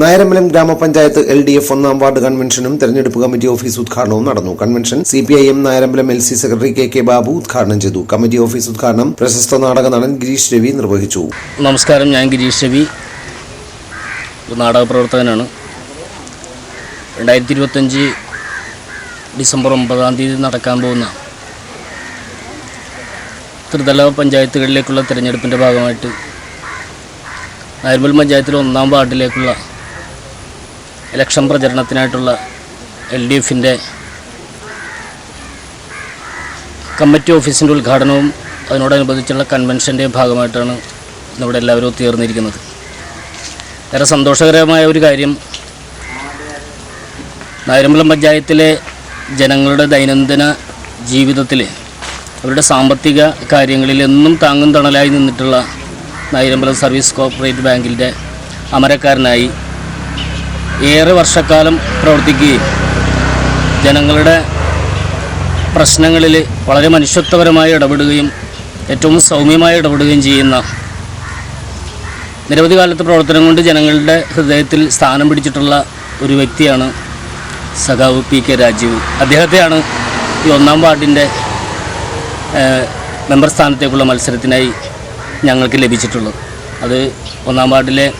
നായരമ്പലം ഗ്രാമപഞ്ചായത്ത് L D F ഒന്നാം ward കൺവെൻഷനും തെരഞ്ഞെടുപ്പ് കമ്മിറ്റി ഓഫീസ് ഉദ്ഘാടനവും നടന്നു. Convention C P I M Nayarambalam L C secretary K K Babu ഉദ്ഘാടനം ചെയ്തു. കമ്മിറ്റി ഓഫീസ് ഉദ്ഘാടനം പ്രശസ്ത നാടക നടൻ ഗിരീഷ് രവി നിർവഹിച്ചു. നമസ്കാരം ഞാൻ ഗിരീഷ് രവി. നാടക പ്രവർത്തകനാണ്. രണ്ടായിരത്തി ഇരുപത്തഞ്ച് ഡിസംബർ ഒമ്പതാം തീയതി നടക്കാൻ പോകുന്ന ത്രിതല പഞ്ചായത്തുകളിലേക്കുള്ള തിരഞ്ഞെടുപ്പിന്റെ ഭാഗമായിട്ട് നായർമൽ പഞ്ചായത്തിലെ ഒന്നാം വാർഡിലേക്കുള്ള ഇലക്ഷൻ പ്രചരണത്തിനായിട്ടുള്ള എൽ ഡി എഫിന്റെ കമ്മിറ്റി ഓഫീസിന്റെ ഉദ്ഘാടനവും അതിനോടനുബന്ധിച്ചുള്ള കൺവെൻഷന്റെ ഭാഗമായിട്ടാണ് ഇന്നിവിടെ എല്ലാവരും ഒത്തുചേർന്നിരിക്കുന്നത്. ഏറെ സന്തോഷകരമായ ഒരു കാര്യം നായരമ്പലം പഞ്ചായത്തിലെ ജനങ്ങളുടെ ദൈനംദിന ജീവിതത്തിൽ അവരുടെ സാമ്പത്തിക കാര്യങ്ങളിൽ എന്നും താങ്ങും തണലായി നിന്നിട്ടുള്ള നായരമ്പലം സർവീസ് കോർപ്പറേറ്റ് ബാങ്കിന്റെ അമരക്കാരനായി ഏറെ വർഷക്കാലം പ്രവർത്തിക്കുകയും ജനങ്ങളുടെ പ്രശ്നങ്ങളിൽ വളരെ മനുഷ്യത്വപരമായി ഇടപെടുകയും ഏറ്റവും സൗമ്യമായി ഇടപെടുകയും ചെയ്യുന്ന നിരവധി കാലത്തെ പ്രവർത്തനം കൊണ്ട് ജനങ്ങളുടെ ഹൃദയത്തിൽ സ്ഥാനം പിടിച്ചിട്ടുള്ള ഒരു വ്യക്തിയാണ് സഖാവ് പി കെ രാജീവ്. അദ്ദേഹത്തെയാണ് ഈ ഒന്നാം വാർഡിന്റെ മെമ്പർ സ്ഥാനത്തേക്കുള്ള മത്സരത്തിനായി ഞങ്ങൾക്ക് ലഭിച്ചിട്ടുള്ളത്. അത് ഒന്നാം വാർഡിലെ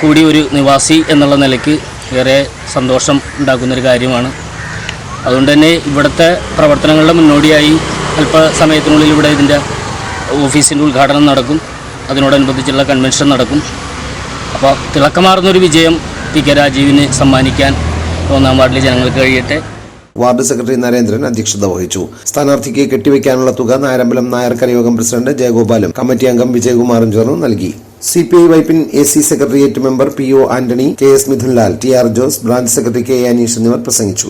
കൂടി ഒരു നിവാസി എന്നുള്ള നിലയ്ക്ക് ഏറെ സന്തോഷം ഉണ്ടാക്കുന്നൊരു കാര്യമാണ്. അതുകൊണ്ട് തന്നെ ഇവിടുത്തെ പ്രവർത്തനങ്ങളുടെ മുന്നോടിയായി അല്പസമയത്തിനുള്ളിൽ ഇവിടെ ഇതിന്റെ ഓഫീസിന്റെ ഉദ്ഘാടനം നടക്കും. അതിനോടനുബന്ധിച്ചുള്ള കൺവെൻഷൻ നടക്കും. അപ്പോൾ തിളക്കമാർന്നൊരു വിജയം പി കെ രാജീവിന് സമ്മാനിക്കാൻ ഒന്നാം വാർഡിലെ ജനങ്ങൾക്ക് കഴിയട്ടെ. വാർഡ് സെക്രട്ടറി നരേന്ദ്രൻ അധ്യക്ഷത വഹിച്ചു. സ്ഥാനാർത്ഥിക്ക് കെട്ടിവെക്കാനുള്ള തുക നായരമ്പലം നായർക്കര യോഗം പ്രസിഡന്റ് ജയഗോപാലും കമ്മിറ്റി അംഗം വിജയകുമാറും ചേർന്ന് നൽകി. C P I Vypin A C secretariat member P O Antony K S Mithunlal T R Jose branch secretary K Aneesh എന്നിവർ പ്രസംഗിച്ചു.